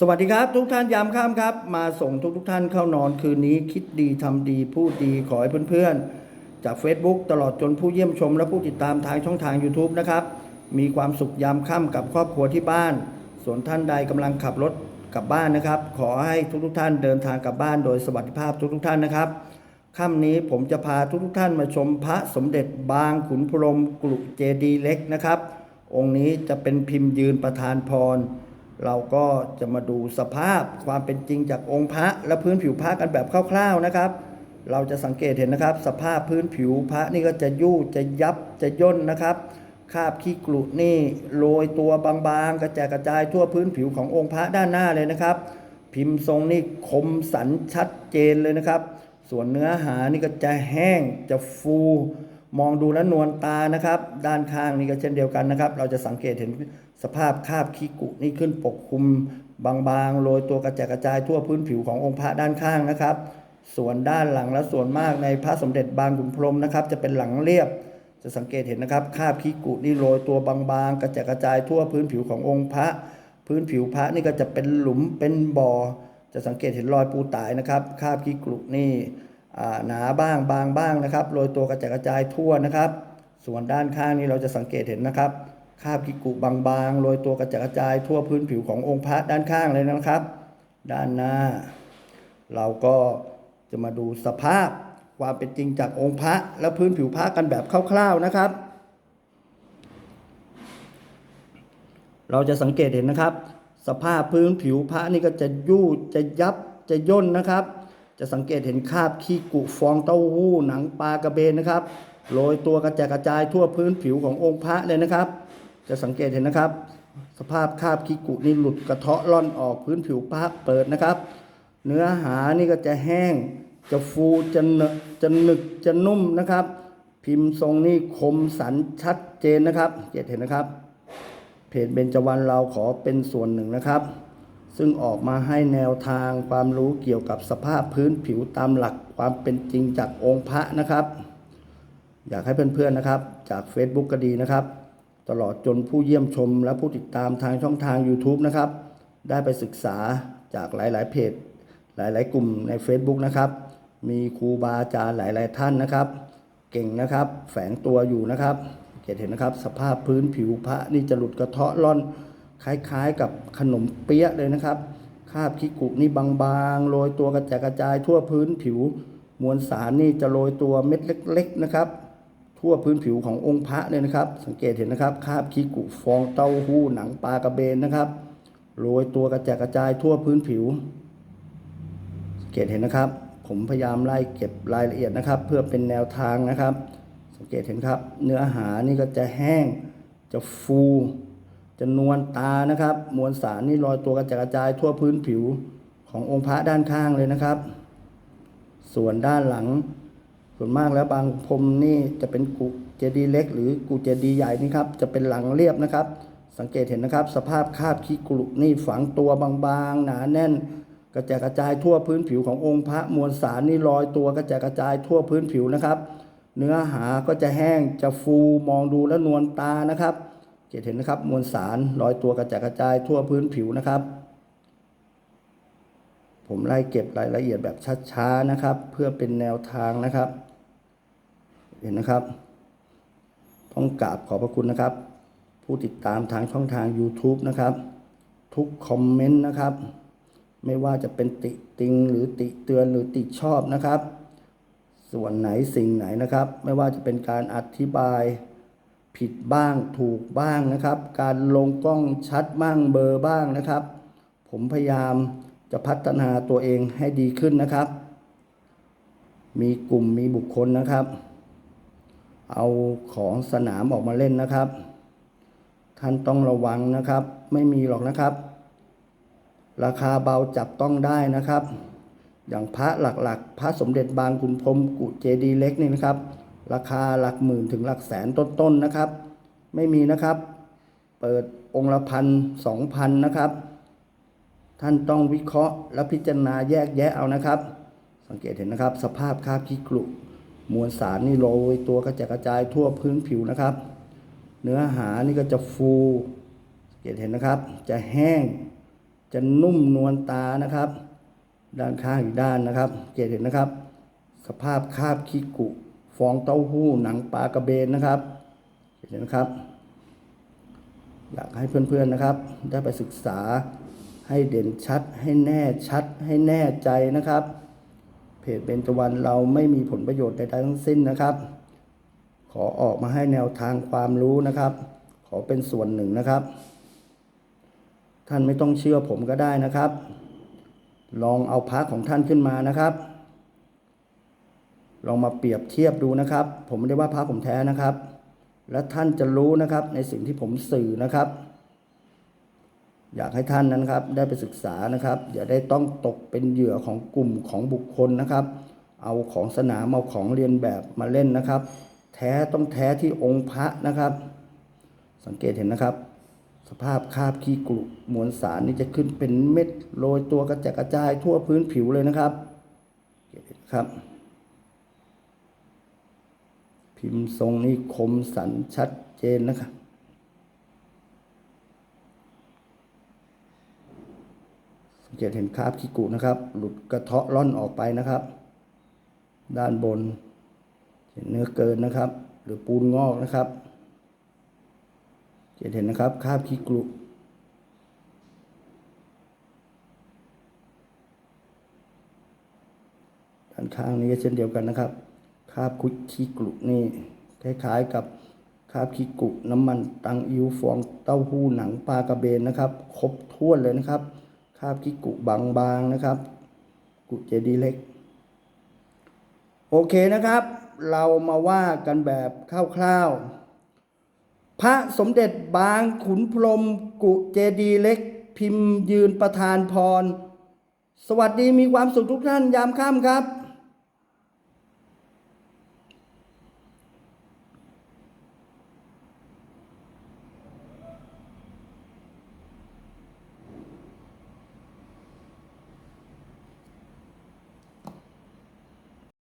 สวัสดีครับ ทุกท่านยามค่ำครับ มาส่งทุกทุกๆท่านเข้านอนคืนนี้คิดดีทำดีพูดดีขอให้เพื่อนๆ จาก Facebook ตลอดจนผู้เยี่ยมชม และผู้ติดตามทางช่องทาง YouTube นะครับ มีความสุขยามค่ำกับครอบครัวที่บ้าน ส่วนท่านใดกำลังขับรถกลับบ้านนะครับ ขอให้ทุกๆท่านเดินทางกลับบ้านโดยสวัสดิภาพทุกๆท่านนะครับค่ำนี้ผมจะพาทุกๆท่านมาชมพระสมเด็จบางขุนพรมกรุเจดีเล็กนะครับ องค์นี้จะเป็นพิมพ์ยืนประธานพร เราก็จะมาดูสภาพความเป็นจริงจากองค์พระและพื้นผิวพระกันแบบคร่าวๆนะครับ เราจะสังเกตเห็นนะครับ สภาพพื้นผิวพระนี่ก็จะยู่จะยับจะย่นนะครับคราบขี้กรุนี่โรยตัวบางๆ กระจายกระจายทั่วพื้นผิวขององค์พระด้านหน้าเลยนะครับ พิมพ์ทรงนี่คมสันชัดเจนเลยนะครับ ส่วนเนื้อหานี่ก็จะแห้งจะฟู มองดูแล้วนวลตานะครับ ด้านข้างนี่ก็เช่นเดียวกันนะครับ เราจะสังเกตเห็นสภาพคาบขี้กุนี่ขึ้นปกคลุมบางๆโรยตัวกระจายกระจายทั่วพื้นผิวขององค์พระด้านข้างนะครับ ส่วนด้านหลังและส่วนมากในพระสมเด็จบางขุนพรมนะครับ จะเป็นหลังเรียบ จะสังเกตเห็นนะครับคาบขี้กุนี่โรยตัวบางๆ กระจายกระจายทั่วพื้นผิวขององค์พระ พื้นผิวพระนี่ก็จะเป็นหลุมเป็นบ่อจะสังเกตเห็นรอยปูตายนะครับคาบขี้กุนี่ หนาบ้างบางบ้างนะครับโรยตัวกระจายกระจายทั่วนะครับ ส่วนด้านข้างนี้เราจะสังเกตเห็นนะครับคาบขี้กุบางๆโรยตัวกระจายกระจายทั่วพื้นผิวขององค์พระด้านข้างเลยนะครับ ด้านหน้า เราก็จะมาดูสภาพความเป็นจริงจากองค์พระและพื้นผิวพระกันแบบคร่าวๆนะครับ เราจะสังเกตเห็นนะครับ สภาพพื้นผิวพระนี่ก็จะยู่จะยับจะย่นนะครับ จะสังเกตเห็นคราบขี้กุฟองเต้าหู้หนังปลากระเบนนะครับโรยตัวกระจายกระจายทั่วพื้นผิวขององค์พระเลยนะครับ จะสังเกตเห็นนะครับ สภาพคราบขี้กุนี่หลุดกระเทาะล่อนออกพื้นผิวพระเปิดนะครับ เนื้อหานี่ก็จะแห้ง จะฟูจะหนึกจะหนึกจะนุ่มนะครับ พิมพ์ทรงนี่คมสันชัดเจนนะครับเห็นนะครับเพจเบญจวรรณเราขอเป็นส่วนหนึ่งนะครับ ซึ่งออกมาให้แนวทางความรู้เกี่ยวกับสภาพพื้นผิวตามหลักความเป็นจริงจากองค์พระนะครับ อยากให้เพื่อนๆนะครับ จาก Facebook ก็ดีนะครับ ตลอดจนผู้เยี่ยมชมและผู้ติดตามทางช่องทาง YouTube นะครับ ได้ไปศึกษาจากหลายๆเพจ หลายๆ กลุ่มใน Facebook นะครับ มีครูบาอาจารย์หลายๆท่านนะครับ เก่งนะครับ แฝงตัวอยู่นะครับเห็นนะครับ สภาพพื้นผิวพระนี่จะหลุดกระเทาะร่อน คล้ายๆกับขนมเปี๊ยะเลยนะครับ คราบขี้กุนี่บางๆโรยตัวกระจายกระจายทั่วพื้นผิว มวลสารนี่จะโรยตัวเม็ดเล็ก ๆนะครับ ทั่วพื้นผิวขององค์พระเลยนะครับ สังเกตเห็นนะครับคราบขี้กุฟองเต้าหู้หนังปลากระเบนนะครับโรยตัวกระจายกระจายทั่วพื้นผิวสังเกตเห็นนะครับ ผมพยายามไล่เก็บรายละเอียดนะครับ เพื่อเป็นแนวทางนะครับ สังเกตเห็นครับ เนื้อหานี่ก็จะแห้งจะฟู จะนวลตานะครับ มวลสารนี่ลอยตัวกระจายกระจายทั่วพื้นผิวขององค์พระด้านข้างเลยนะครับ ส่วนด้านหลัง ส่วนมากแล้วบางพรมนี่จะเป็นกุเจดีเล็ก หรือกุเจดีใหญ่นี่ครับจะเป็นหลังเรียบนะครับ สังเกตเห็นนะครับ สภาพคาบขี้กรุนี่ฝังตัวบางๆ หนาแน่น กระจายกระจายทั่วพื้นผิวขององค์พระมวลสารนี่ลอยตัวกระจายกระจายทั่วพื้นผิวนะครับ เนื้อหาก็จะแห้งจะฟูมองดูแล้วนวลตานะครับ เห็นนะครับมวลสารลอยตัวกระจายกระจายทั่วพื้นผิวนะครับ ผมไล่เก็บรายละเอียดแบบช้าๆนะครับ เพื่อเป็นแนวทางนะครับ เห็นนะครับ ต้องกราบขอบพระคุณนะครับ ผู้ติดตามทางช่องทาง YouTube นะครับ ทุกคอมเมนต์นะครับ ไม่ว่าจะเป็นติติงหรือติเตือนหรือติชอบนะครับ ส่วนไหนสิ่งไหนนะครับ ไม่ว่าจะเป็นการอธิบาย ผิดบ้างถูกบ้างนะครับ การลงกล้องชัดบ้างเบอร์บ้างนะครับ ผมพยายามจะพัฒนาตัวเองให้ดีขึ้นนะครับ มีกลุ่มมีบุคคลนะครับ เอาของสนามออกมาเล่นนะครับ ท่านต้องระวังนะครับ ไม่มีหรอกนะครับ ราคาเบาจับต้องได้นะครับ อย่างพระหลักๆ พระสมเด็จบางขุนพรมกุเจดีเล็กนี่นะครับ ราคาหลักหมื่นถึงหลักแสนต้นๆนะครับ ไม่มีนะครับ เปิดองค์ละพันสองพันนะครับ ท่านต้องวิเคราะห์และพิจารณาแยกแยะเอานะครับ สังเกตเห็นนะครับ สภาพคราบขี้กรุมวลสารนี่โรยตัวกระจายกระจายทั่วพื้นผิวนะครับ เนื้อหานี่ก็จะฟูสังเกตเห็นนะครับ จะแห้งจะนุ่มนวลตานะครับ ด้านข้างอีกด้านนะครับ เกตเห็นนะครับ สภาพคราบขี้กุ ฟองเต้าหู้หนังปลากระเบนนะครับเห็นนะครับ อยากให้เพื่อนๆนะครับ ได้ไปศึกษาให้เด่นชัด ให้แน่ชัด ให้แน่ใจนะครับ เพจเบญจวรรณเราไม่มีผลประโยชน์ใดๆทั้งสิ้นนะครับ ขอออกมาให้แนวทางความรู้นะครับ ขอเป็นส่วนหนึ่งนะครับ ท่านไม่ต้องเชื่อผมก็ได้นะครับ ลองเอาพระของท่านขึ้นมานะครับ ลองมาเปรียบเทียบดูนะครับ ผมไม่ได้ว่าพระผมแท้นะครับ และท่านจะรู้นะครับในสิ่งที่ผมสื่อนะครับ อยากให้ท่านนั้นครับ ได้ไปศึกษานะครับ อย่าได้ต้องตกเป็นเหยื่อของกลุ่มของบุคคลนะครับ เอาของสนามเอาของเรียนแบบมาเล่นนะครับ แท้ต้องแท้ที่องค์พระนะครับ สังเกตเห็นนะครับ สภาพคาบขี้กรุมวลสารนี่จะขึ้นเป็นเม็ดโรยตัวกระจัดกระจายทั่วพื้นผิวเลยนะครับเห็นครับ พิมพ์ทรงนี่คมสันชัดเจนนะครับสังเกตเห็นคราบขี้กุนะครับ หลุดกระเทาะร่อนออกไปนะครับ ด้านบนเห็นเนื้อเกินนะครับ หรือปูนงอกนะครับเห็นนะครับคราบขี้กรุด้านข้างนี้เช่นเดียวกันนะครับ คาบคุยขี้กรุนี่คล้ายๆกับคาบขี้กรุน้ำมันตังอิวฟองเต้าหู้หนังปลากระเบนนะครับ ครบถ้วนเลยนะครับ คาบขี้กรุบางๆนะครับ กุเจดีเล็ก โอเคนะครับ เรามาว่ากันแบบคร่าวๆ พระสมเด็จบางขุนพรมกุเจดีเล็ก พิมพ์ยืนประธานพร สวัสดีมีความสุขทุกท่านยามค่ำครับ